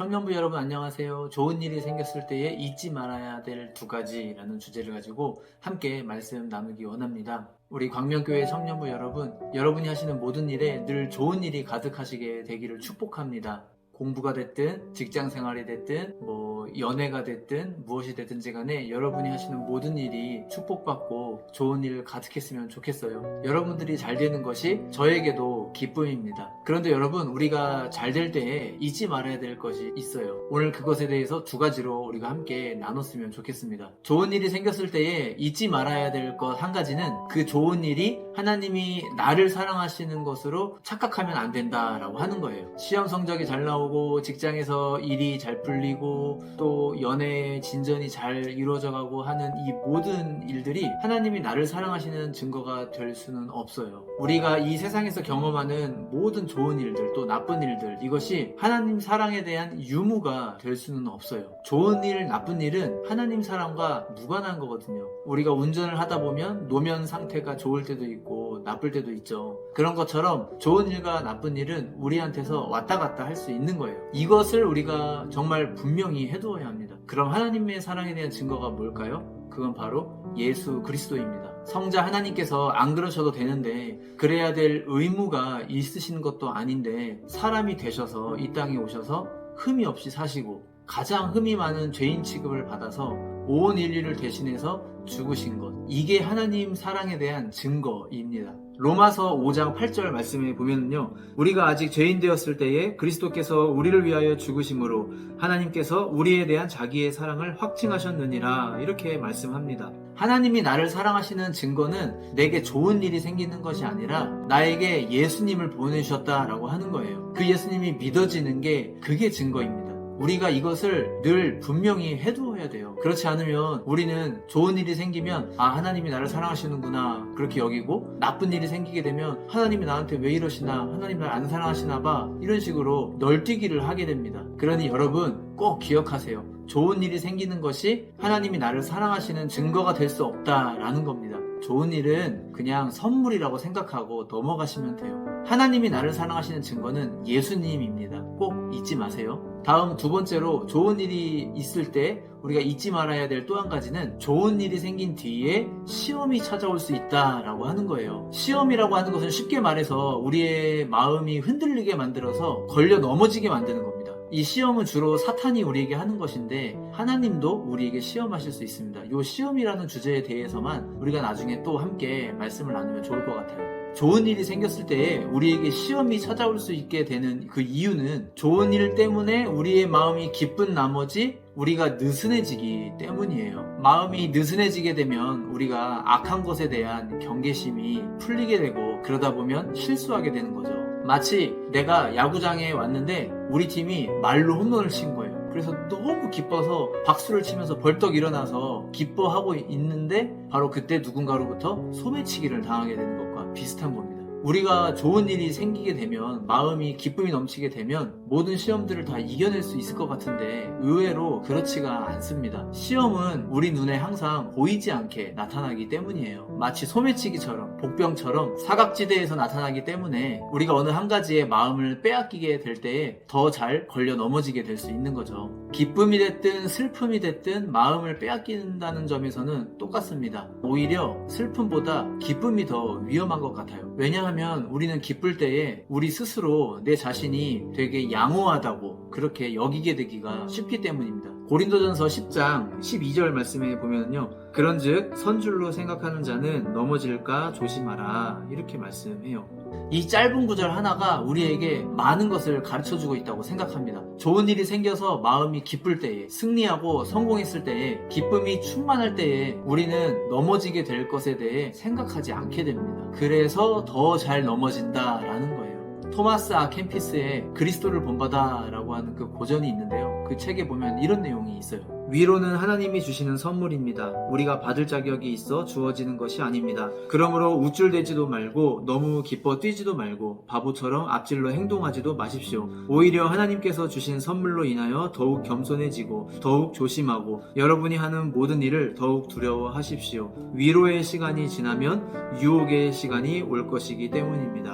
청년부 여러분 안녕하세요. 좋은 일이 생겼을 때에 잊지 말아야 될 두 가지라는 주제를 가지고 함께 말씀 나누기 원합니다. 우리 광명교회 청년부 여러분, 여러분이 하시는 모든 일에 늘 좋은 일이 가득하시게 되기를 축복합니다. 공부가 됐든 직장 생활이 됐든 뭐 연애가 됐든 무엇이 됐든지 간에 여러분이 하시는 모든 일이 축복받고 좋은 일 가득했으면 좋겠어요. 여러분들이 잘 되는 것이 저에게도 기쁨입니다. 그런데 여러분 우리가 잘 될 때에 잊지 말아야 될 것이 있어요. 오늘 그것에 대해서 두 가지로 우리가 함께 나눴으면 좋겠습니다. 좋은 일이 생겼을 때에 잊지 말아야 될 것 한 가지는 그 좋은 일이 하나님이 나를 사랑하시는 것으로 착각하면 안 된다라고 하는 거예요. 시험 성적이 잘 나오고 직장에서 일이 잘 풀리고 또 연애 진전이 잘 이루어져 가고 하는 이 모든 일들이 하나님이 나를 사랑하시는 증거가 될 수는 없어요. 우리가 이 세상에서 경험하는 모든 좋은 일들 또 나쁜 일들 이것이 하나님 사랑에 대한 유무가 될 수는 없어요. 좋은 일, 나쁜 일은 하나님 사랑과 무관한 거거든요. 우리가 운전을 하다 보면 노면 상태가 좋을 때도 있고 나쁠 때도 있죠. 그런 것처럼 좋은 일과 나쁜 일은 우리한테서 왔다 갔다 할 수 있는 거예요. 이것을 우리가 정말 분명히 해두어야 합니다. 그럼 하나님의 사랑에 대한 증거가 뭘까요? 그건 바로 예수 그리스도입니다. 성자 하나님께서 안 그러셔도 되는데 그래야 될 의무가 있으신 것도 아닌데 사람이 되셔서 이 땅에 오셔서 흠이 없이 사시고 가장 흠이 많은 죄인 취급을 받아서 온 인류를 대신해서 죽으신 것. 이게 하나님 사랑에 대한 증거입니다. 로마서 5장 8절 말씀에 보면요. 우리가 아직 죄인 되었을 때에 그리스도께서 우리를 위하여 죽으심으로 하나님께서 우리에 대한 자기의 사랑을 확증하셨느니라 이렇게 말씀합니다. 하나님이 나를 사랑하시는 증거는 내게 좋은 일이 생기는 것이 아니라 나에게 예수님을 보내주셨다라고 하는 거예요. 그 예수님이 믿어지는 게 그게 증거입니다. 우리가 이것을 늘 분명히 해두어야 돼요. 그렇지 않으면 우리는 좋은 일이 생기면 아 하나님이 나를 사랑하시는구나 그렇게 여기고 나쁜 일이 생기게 되면 하나님이 나한테 왜 이러시나 하나님 나를 안 사랑하시나 봐 이런 식으로 널뛰기를 하게 됩니다. 그러니 여러분 꼭 기억하세요. 좋은 일이 생기는 것이 하나님이 나를 사랑하시는 증거가 될 수 없다라는 겁니다. 좋은 일은 그냥 선물이라고 생각하고 넘어가시면 돼요. 하나님이 나를 사랑하시는 증거는 예수님입니다. 꼭 잊지 마세요. 다음 두 번째로 좋은 일이 있을 때 우리가 잊지 말아야 될 또 한 가지는 좋은 일이 생긴 뒤에 시험이 찾아올 수 있다라고 하는 거예요. 시험이라고 하는 것은 쉽게 말해서 우리의 마음이 흔들리게 만들어서 걸려 넘어지게 만드는 겁니다. 이 시험은 주로 사탄이 우리에게 하는 것인데 하나님도 우리에게 시험하실 수 있습니다. 이 시험이라는 주제에 대해서만 우리가 나중에 또 함께 말씀을 나누면 좋을 것 같아요. 좋은 일이 생겼을 때에 우리에게 시험이 찾아올 수 있게 되는 그 이유는 좋은 일 때문에 우리의 마음이 기쁜 나머지 우리가 느슨해지기 때문이에요. 마음이 느슨해지게 되면 우리가 악한 것에 대한 경계심이 풀리게 되고 그러다 보면 실수하게 되는 거죠. 마치 내가 야구장에 왔는데 우리 팀이 말로 홈런을 친 거예요. 그래서 너무 기뻐서 박수를 치면서 벌떡 일어나서 기뻐하고 있는데 바로 그때 누군가로부터 소매치기를 당하게 되는 것과 비슷한 겁니다. 우리가 좋은 일이 생기게 되면 마음이 기쁨이 넘치게 되면 모든 시험들을 다 이겨낼 수 있을 것 같은데 의외로 그렇지가 않습니다. 시험은 우리 눈에 항상 보이지 않게 나타나기 때문이에요. 마치 소매치기처럼 복병처럼 사각지대에서 나타나기 때문에 우리가 어느 한 가지의 마음을 빼앗기게 될 때에 더 잘 걸려 넘어지게 될 수 있는 거죠. 기쁨이 됐든 슬픔이 됐든 마음을 빼앗긴다는 점에서는 똑같습니다. 오히려 슬픔보다 기쁨이 더 위험한 것 같아요. 왜냐하면 우리는 기쁠 때에 우리 스스로 내 자신이 되게 양호하다고 그렇게 여기게 되기가 쉽기 때문입니다. 고린도전서 10장 12절 말씀에 보면요. 그런즉 선줄로 생각하는 자는 넘어질까 조심하라 이렇게 말씀해요. 이 짧은 구절 하나가 우리에게 많은 것을 가르쳐 주고 있다고 생각합니다. 좋은 일이 생겨서 마음이 기쁠 때에, 승리하고 성공했을 때에, 기쁨이 충만할 때에 우리는 넘어지게 될 것에 대해 생각하지 않게 됩니다. 그래서 더 잘 넘어진다라는 거예요. 토마스 아 캠피스의 그리스도를 본받아라고 하는 그 고전이 있는데요. 그 책에 보면 이런 내용이 있어요. 위로는 하나님이 주시는 선물입니다. 우리가 받을 자격이 있어 주어지는 것이 아닙니다. 그러므로 우쭐대지도 말고 너무 기뻐 뛰지도 말고 바보처럼 앞질러 행동하지도 마십시오. 오히려 하나님께서 주신 선물로 인하여 더욱 겸손해지고 더욱 조심하고 여러분이 하는 모든 일을 더욱 두려워하십시오. 위로의 시간이 지나면 유혹의 시간이 올 것이기 때문입니다.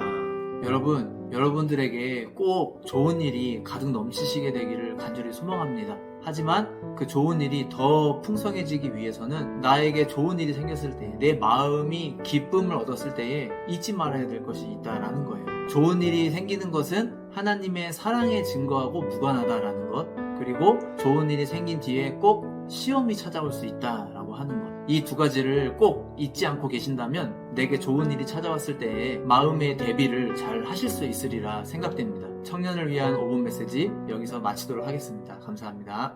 여러분, 여러분들에게 꼭 좋은 일이 가득 넘치시게 되기를 간절히 소망합니다. 하지만 그 좋은 일이 더 풍성해지기 위해서는 나에게 좋은 일이 생겼을 때, 내 마음이 기쁨을 얻었을 때에 잊지 말아야 될 것이 있다라는 거예요. 좋은 일이 생기는 것은 하나님의 사랑의 증거하고 무관하다라는 것, 그리고 좋은 일이 생긴 뒤에 꼭 시험이 찾아올 수 있다라고 하는 것. 이 두 가지를 꼭 잊지 않고 계신다면 내게 좋은 일이 찾아왔을 때에 마음의 대비를 잘 하실 수 있으리라 생각됩니다. 청년을 위한 5분 메시지 여기서 마치도록 하겠습니다. 감사합니다.